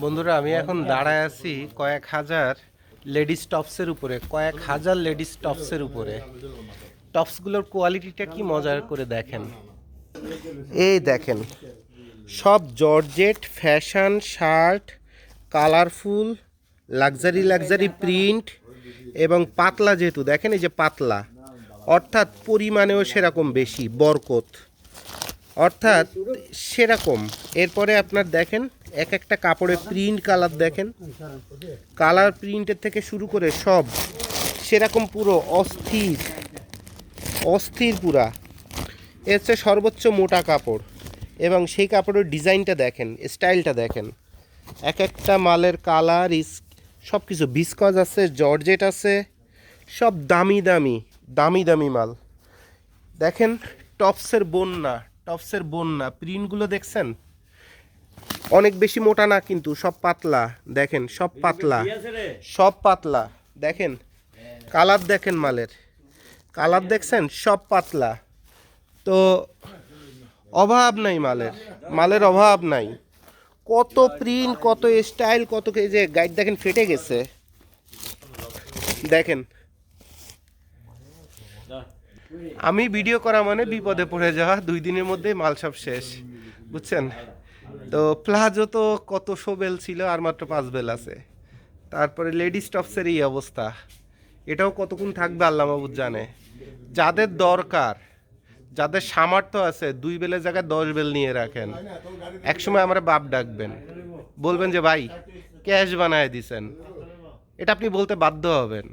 বন্ধুরা, আমি এখন দাঁড়ায় আছি কয়েক হাজার লেডিস টপসের উপরে, কয়েক হাজার লেডিস টপসের উপরে। টপসগুলোর কোয়ালিটিটা কি মজার করে দেখেন? এই দেখেন, সব georgette, fashion, shirt, colourful, luxury luxury print এবং পাতলা যেহেতু, দেখেন এই যে পাতলা। অর্থাৎ পরিমাণেও সেরকম বেশি, বরকত। অর্থাৎ সেরকম। এরপরে আপনার দেখেন, এক একটা কাপড়ে প্রিন্ট কালার দেখেন। কালার প্রিন্টের থেকে শুরু করে সব, সেরকম পুরো, অস্থির অস্থির পুরা। এর হচ্ছে সর্বোচ্চ মোটা কাপড়। এবং সেই কাপড়ের ডিজাইনটা দেখেন, স্টাইলটা দেখেন। এক একটা মালের কালার ইস সব কিছু বিস্কজ আছে জর্জেট আছে, সব দামি দামি দামি দামি মাল। দেখেন টপসের বন্যা টপসের বন্যা প্রিন্টগুলো দেখছেন? অনেক বেশি মোটা না কিন্তু সব পাতলা দেখেন সব পাতলা। সব পাতলা দেখেন কালার দেখেন মালের। কালার দেখছেন সব পাতলা। তো অভাব নাই মালের মালের অভাব নাই। কত প্রিন্ট কত স্টাইল কত যে গাইড দেখেন ফেটে গেছে। দেখেন। আমি ভিডিও করা মানে বিপদে পড়ে যাওয়া, দুই দিনের মধ্যে মাল সব শেষ, বুঝছেন? তো প্লাজো তো কত শো বেল ছিল, আর মাত্র পাঁচ বেল আছে। তারপরে লেডিস টপসের এই অবস্থা। এটাও কতক্ষণ থাকবে আল্লাহ মাহবুদ জানে। যাদের দরকার, যাদের সামর্থ্য আছে, দুই বেলের জায়গায় দশ বেল নিয়ে রাখেন। একসময় আমরা বাপ ডাকবেন। বলবেন যে, ভাই ক্যাশ বানায় দিছেন। এটা আপনি বলতে বাধ্য হবেন।